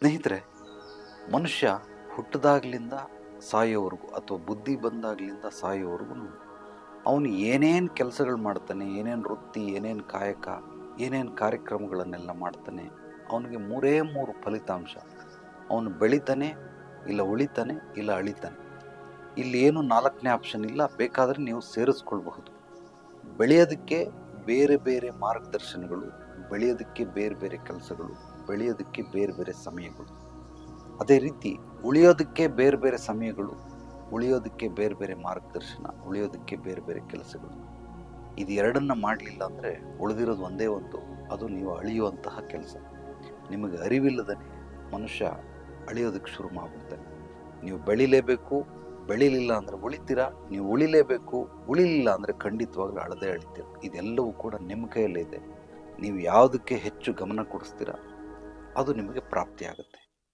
ಸ್ನೇಹಿತರೆ, ಮನುಷ್ಯ ಹುಟ್ಟಿದಾಗ್ಲಿಂದ ಸಾಯೋವರೆಗೂ ಅಥವಾ ಬುದ್ಧಿ ಬಂದಾಗ್ಲಿಂದ ಸಾಯೋವರೆಗೂ ಅವನು ಏನೇನು ಕೆಲಸಗಳು ಮಾಡ್ತಾನೆ, ಏನೇನು ವೃತ್ತಿ, ಏನೇನು ಕಾಯಕ, ಏನೇನು ಕಾರ್ಯಕ್ರಮಗಳನ್ನೆಲ್ಲ ಮಾಡ್ತಾನೆ, ಅವನಿಗೆ ಮೂರೇ ಮೂರು ಫಲಿತಾಂಶ. ಅವನು ಬೆಳಿತಾನೆ, ಇಲ್ಲ ಉಳಿತಾನೆ, ಇಲ್ಲ ಅಳಿತಾನೆ. ಇಲ್ಲಿ ಏನು ನಾಲ್ಕನೇ ಆಪ್ಷನ್ ಇಲ್ಲ, ಬೇಕಾದರೆ ನೀವು ಸೇರಿಸ್ಕೊಳ್ಬಹುದು. ಬೆಳೆಯೋದಕ್ಕೆ ಬೇರೆ ಬೇರೆ ಮಾರ್ಗದರ್ಶನಗಳು, ಬೆಳೆಯೋದಕ್ಕೆ ಬೇರೆ ಬೇರೆ ಕೆಲಸಗಳು ಬೆಳೆಯೋದಕ್ಕೆ ಬೇರೆ ಬೇರೆ ಸಮಯಗಳು. ಅದೇ ರೀತಿ ಉಳಿಯೋದಕ್ಕೆ ಬೇರೆ ಬೇರೆ ಸಮಯಗಳು, ಉಳಿಯೋದಕ್ಕೆ ಬೇರೆ ಬೇರೆ ಮಾರ್ಗದರ್ಶನ, ಉಳಿಯೋದಕ್ಕೆ ಬೇರೆ ಬೇರೆ ಕೆಲಸಗಳು. ಇದು ಎರಡನ್ನ ಮಾಡಲಿಲ್ಲ ಅಂದರೆ ಉಳಿದಿರೋದು ಒಂದೇ ಒಂದು, ಅದು ನೀವು ಅಳಿಯುವಂತಹ ಕೆಲಸ. ನಿಮಗೆ ಅರಿವಿಲ್ಲದೇ ಮನುಷ್ಯ ಅಳಿಯೋದಕ್ಕೆ ಶುರು ಮಾಡ್ಬಿಡ್ತಾನೆ ನೀವು ಬೆಳಿಲೇಬೇಕು, ಬೆಳಿಲಿಲ್ಲ ಅಂದರೆ ಉಳಿತೀರಾ? ನೀವು ಉಳಿಲೇಬೇಕು, ಉಳಿಲಿಲ್ಲ ಅಂದರೆ ಖಂಡಿತವಾಗ್ಲೂ ಅಳದೇ ಅಳಿತೀರ. ಇದೆಲ್ಲವೂ ಕೂಡ ನಿಮ್ಮ ಕೈಯಲ್ಲೇ ಇದೆ. ನೀವು ಯಾವುದಕ್ಕೆ ಹೆಚ್ಚು ಗಮನ ಕೊಡಿಸ್ತೀರಾ? ಅದು ನಿಮಗೆ ಪ್ರಾಪ್ತಿಯಾಗುತ್ತೆ.